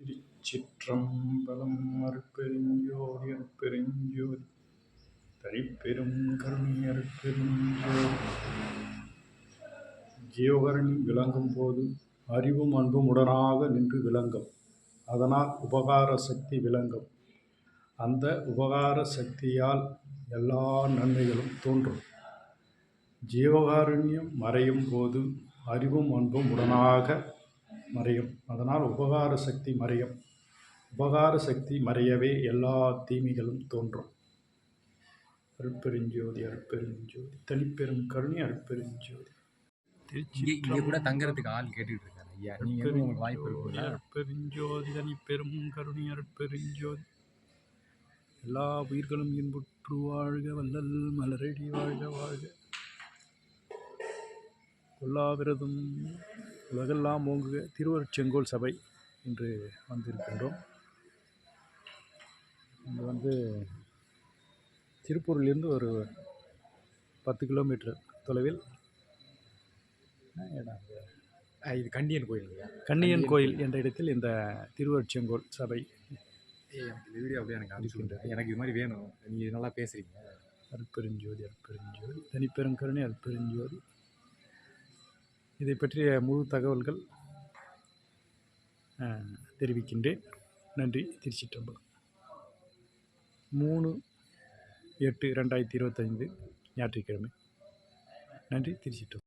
திருச்சிற்றம்பலம் அருட்பெருஞ்சோதி அருட்பெருஞ்சோதி தனிப்பெரும் கருணை அருட்பெருஞ்சோதி ஜீவகரணி விளங்கும் போது அறிவும் அன்பும் உடனாக நின்று விளங்கும். அதனால் உபகார சக்தி விளங்கும். அந்த உபகார சக்தியால் எல்லா நன்மைகளும் தோன்றும். ஜீவகாருண்யம் மறையும் போது அறிவும் அன்பும் உடனாக மறையும். அதனால் உபகார சக்தி மறையும். உபகார சக்தி மறையவே எல்லா தீமைகளும் தோன்றும். அருட்பெருஞ்சோதி அருட்பெருஞ்சோதி. தனிப்பெரும் கருணை அருட்பெருஞ்சோதி. இங்கே கூட தங்குறதுக்கு ஆள் கேட்டுட்டு இருக்காரு ஐயா உங்களுக்கு வாய்ப்பு இருக்குல்ல அருட்பெருஞ்சோதி தனிப்பெரும் கருணை அருட்பெருஞ்சோதி. எல்லா உயிர்களும் இன்புற்று வாழ்க வல்லல் மலரடி வாழ்க வாழ்க. கொல்லாவிரதும் உலகெல்லாம் ஓங்குக திருவருட்செங்கோல் சபை இன்று வந்திருக்கின்றோம். இங்கே வந்து திருப்பூரிலிருந்து ஒரு பத்து கிலோமீட்டர் தொலைவில் இது கண்டியன் கோயில் கண்ணியன் கோயில். என்ற இடத்தில் இந்த திருவருட்செங்கோல் சபை எனக்கு இந்த வீடியோ அப்படியே எனக்கு அனுப்பிச்சு எனக்கு இது மாதிரி வேணும். நீங்க இது நல்லா பேசுறீங்க. அருட்பெருஞ்சோதி அருட்பெருஞ்சோதி தனிப்பெருங்கருணை அருட்பெருஞ்சோதி இதை பற்றிய முழு தகவல்கள் தெரிவிக்கின்றேன். நன்றி. திருச்சிற்றம்பலம். மூணு எட்டு ரெண்டாயிரத்தி இருபத்தைந்து ஞாயிற்றுக்கிழமை. நன்றி. திருச்சிற்றம்பலம்.